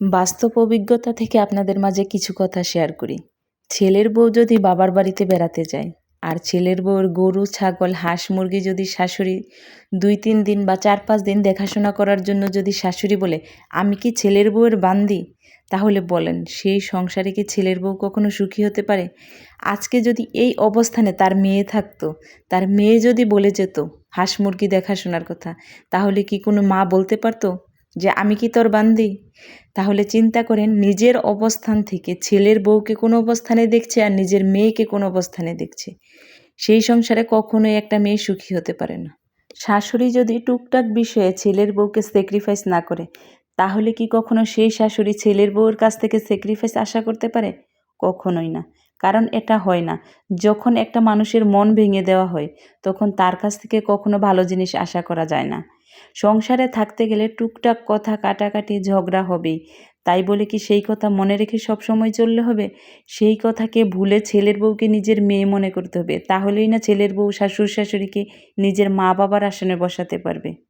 বাস্তব অভিজ্ঞতা থেকে আপনাদের মাঝে কিছু কথা শেয়ার করি। ছেলের বউ যদি বাবার বাড়িতে বেড়াতে যায়, আর ছেলের বউর গরু, ছাগল, হাঁস, মুরগি যদি শাশুড়ি দুই, তিন দিন বা চার, পাঁচ দিন দেখাশোনা করার জন্য যদি শাশুড়ি বলে, আমি কি ছেলের বউয়ের বান্দি? তাহলে বলেন, সেই সংসারে কি ছেলের বউ কখনো সুখী হতে পারে? আজকে যদি এই অবস্থানে তার মেয়ে থাকতো, তার মেয়ে যদি বলে যেত, হাঁস, মুরগি দেখাশোনার কথা, তাহলে কি কোনো মা বলতে পারতো? যে আমি কি তোর বান্দি? তাহলে চিন্তা করেন নিজের অবস্থান থেকে ছেলের বউকে কোন অবস্থানে দেখছে আর নিজের মেয়েকে কোন অবস্থানে দেখছে। সেই সংসারে কখনোই একটা মেয়ে সুখী হতে পারে না। শাশুড়ি যদি টুকটাক বিষয়ে ছেলের বউকে স্যাক্রিফাইস না করে, তাহলে কি কখনো সেই শাশুড়ি ছেলের বউয়ের কাছ থেকে স্যাক্রিফাইস আশা করতে পারে? কখনোই না। কারণ এটা হয় না। যখন একটা মানুষের মন ভেঙে দেওয়া হয়, তখন তার কাছ থেকে কখনো ভালো জিনিস আশা করা যায় না। সংসারে থাকতে গেলে টুকটাক কথা কাটাকাটি ঝগড়া হবেই। তাই বলে কি সেই কথা মনে রেখে সব সময় চললে হবে? সেই কথাকে ভুলে ছেলের বউকে নিজের মেয়ে মনে করতে হবে। তাহলেই না ছেলের বউ শাশুড় শাশুড়িকে নিজের মা বাবার আসনে বসাতে পারবে।